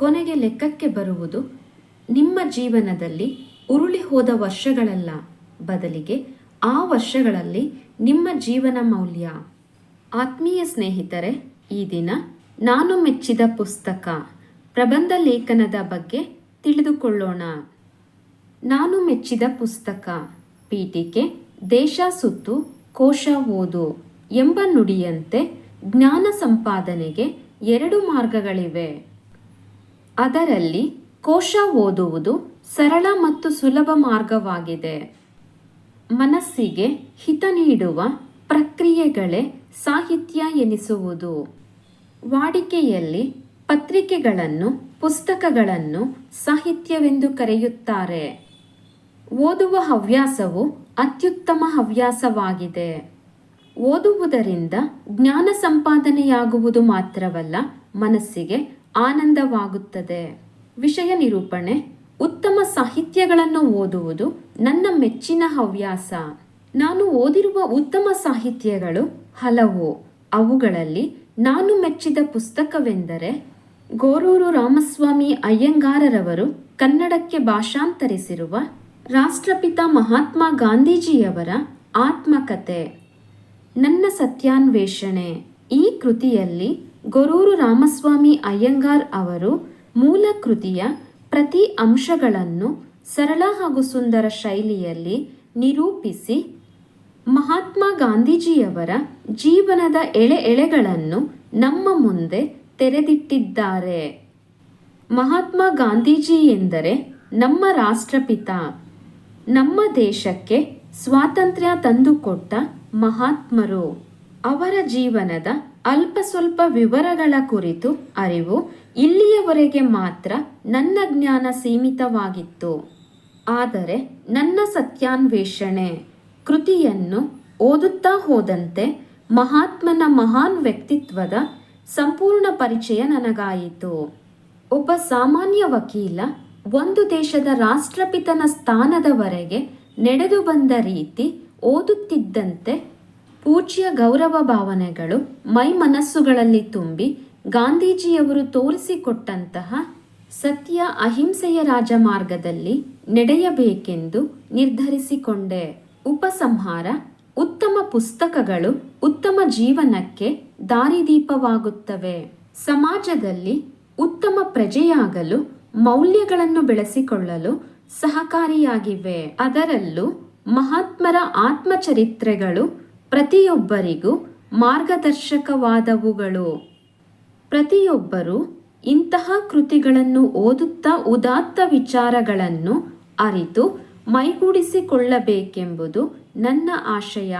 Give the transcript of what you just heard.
ಕೊನೆಗೆ ಲೆಕ್ಕಕ್ಕೆ ಬರುವುದು, ನಿಮ್ಮ ಜೀವನದಲ್ಲಿ ಉರುಳಿ ಹೋದ ವರ್ಷಗಳಲ್ಲ, ಬದಲಿಗೆ ಆ ವರ್ಷಗಳಲ್ಲಿ ನಿಮ್ಮ ಜೀವನ ಮೌಲ್ಯ. ಆತ್ಮೀಯ ಸ್ನೇಹಿತರೆ, ಈ ದಿನ ನಾನು ಮೆಚ್ಚಿದ ಪುಸ್ತಕ, ಪ್ರಬಂಧ ಲೇಖನದ ಬಗ್ಗೆ ತಿಳಿದುಕೊಳ್ಳೋಣ. ನಾನು ಮೆಚ್ಚಿದ ಪುಸ್ತಕ, ಪೀಠಿಕೆ, ದೇಶ ಸುತ್ತು, ಕೋಶ ಓದು ಎಂಬ ನುಡಿಯಂತೆ ಜ್ಞಾನ ಸಂಪಾದನೆಗೆ ಎರಡು ಮಾರ್ಗಗಳಿವೆ. ಅದರಲ್ಲಿ ಕೋಶ ಓದುವುದು ಸರಳ ಮತ್ತು ಸುಲಭ ಮಾರ್ಗವಾಗಿದೆ. ಮನಸ್ಸಿಗೆ ಹಿತ ನೀಡುವ ಪ್ರಕ್ರಿಯೆಗಳೇ ಸಾಹಿತ್ಯ ಎನಿಸುವುದು. ವಾಡಿಕೆಯಲ್ಲಿ ಪತ್ರಿಕೆಗಳನ್ನು, ಪುಸ್ತಕಗಳನ್ನು ಸಾಹಿತ್ಯವೆಂದು ಕರೆಯುತ್ತಾರೆ. ಓದುವ ಹವ್ಯಾಸವು ಅತ್ಯುತ್ತಮ ಹವ್ಯಾಸವಾಗಿದೆ. ಓದುವುದರಿಂದ ಜ್ಞಾನ ಸಂಪಾದನೆಯಾಗುವುದು ಮಾತ್ರವಲ್ಲ, ಮನಸ್ಸಿಗೆ ಆನಂದವಾಗುತ್ತದೆ. ವಿಷಯ ನಿರೂಪಣೆ. ಉತ್ತಮ ಸಾಹಿತ್ಯಗಳನ್ನು ಓದುವುದು ನನ್ನ ಮೆಚ್ಚಿನ ಹವ್ಯಾಸ. ನಾನು ಓದಿರುವ ಉತ್ತಮ ಸಾಹಿತ್ಯಗಳು ಹಲವು. ಅವುಗಳಲ್ಲಿ ನಾನು ಮೆಚ್ಚಿದ ಪುಸ್ತಕವೆಂದರೆ ಗೋರೂರು ರಾಮಸ್ವಾಮಿ ಅಯ್ಯಂಗಾರರವರು ಕನ್ನಡಕ್ಕೆ ಭಾಷಾಂತರಿಸಿರುವ ರಾಷ್ಟ್ರಪಿತ ಮಹಾತ್ಮ ಗಾಂಧೀಜಿಯವರ ಆತ್ಮಕತೆ. ನನ್ನ ಸತ್ಯಾನ್ವೇಷಣೆ. ಈ ಕೃತಿಯಲ್ಲಿ ಗೊರೂರು ರಾಮಸ್ವಾಮಿ ಅಯ್ಯಂಗಾರ್ ಅವರು ಮೂಲ ಕೃತಿಯ ಪ್ರತಿ ಅಂಶಗಳನ್ನು ಸರಳ ಹಾಗೂ ಸುಂದರ ಶೈಲಿಯಲ್ಲಿ ನಿರೂಪಿಸಿ ಮಹಾತ್ಮ ಗಾಂಧೀಜಿಯವರ ಜೀವನದ ಎಳೆ ಎಳೆಗಳನ್ನು ನಮ್ಮ ಮುಂದೆ ತೆರೆದಿಟ್ಟಿದ್ದಾರೆ. ಮಹಾತ್ಮ ಗಾಂಧೀಜಿ ಎಂದರೆ ನಮ್ಮ ರಾಷ್ಟ್ರಪಿತ. ನಮ್ಮ ದೇಶಕ್ಕೆ ಸ್ವಾತಂತ್ರ್ಯ ತಂದುಕೊಟ್ಟ ಮಹಾತ್ಮರು. ಅವರ ಜೀವನದ ಅಲ್ಪ ಸ್ವಲ್ಪ ವಿವರಗಳ ಕುರಿತು ಅರಿವು ಇಲ್ಲಿಯವರೆಗೆ ಮಾತ್ರ ನನ್ನ ಜ್ಞಾನ ಸೀಮಿತವಾಗಿತ್ತು. ಆದರೆ ನನ್ನ ಸತ್ಯಾನ್ವೇಷಣೆ, ಕೃತಿಯನ್ನು ಓದುತ್ತಾ ಹೋದಂತೆ ಮಹಾತ್ಮನ ಮಹಾನ್ ವ್ಯಕ್ತಿತ್ವದ ಸಂಪೂರ್ಣ ಪರಿಚಯ ನನಗಾಯಿತು. ಒಬ್ಬ ಸಾಮಾನ್ಯ ವಕೀಲ ಒಂದು ದೇಶದ ರಾಷ್ಟ್ರಪಿತನ ಸ್ಥಾನದವರೆಗೆ ನಡೆದು ಬಂದ ರೀತಿ ಓದುತ್ತಿದ್ದಂತೆ ಪೂಜ್ಯ ಗೌರವ ಭಾವನೆಗಳು ಮೈ ಮನಸ್ಸುಗಳಲ್ಲಿ ತುಂಬಿ ಗಾಂಧೀಜಿಯವರು ತೋರಿಸಿಕೊಟ್ಟಂತಹ ಸತ್ಯ ಅಹಿಂಸೆಯ ರಾಜಮಾರ್ಗದಲ್ಲಿ ನಡೆಯಬೇಕೆಂದು ನಿರ್ಧರಿಸಿಕೊಂಡೆ. ಉಪಸಂಹಾರ, ಉತ್ತಮ ಪುಸ್ತಕಗಳು, ಉತ್ತಮ ಜೀವನಕ್ಕೆ ದಾರಿದೀಪವಾಗುತ್ತವೆ. ಸಮಾಜದಲ್ಲಿ ಉತ್ತಮ ಪ್ರಜೆಯಾಗಲು ಮೌಲ್ಯಗಳನ್ನು ಬೆಳೆಸಿಕೊಳ್ಳಲು ಸಹಕಾರಿಯಾಗಿವೆ. ಅದರಲ್ಲೂ ಮಹಾತ್ಮರ ಆತ್ಮಚರಿತ್ರೆಗಳು ಪ್ರತಿಯೊಬ್ಬರಿಗೂ ಮಾರ್ಗದರ್ಶಕವಾದವುಗಳು. ಪ್ರತಿಯೊಬ್ಬರು ಇಂತಹ ಕೃತಿಗಳನ್ನು ಓದುತ್ತಾ ಉದಾತ್ತ ವಿಚಾರಗಳನ್ನು ಅರಿತು ಮೈಗೂಡಿಸಿಕೊಳ್ಳಬೇಕೆಂಬುದು ನನ್ನ ಆಶಯ.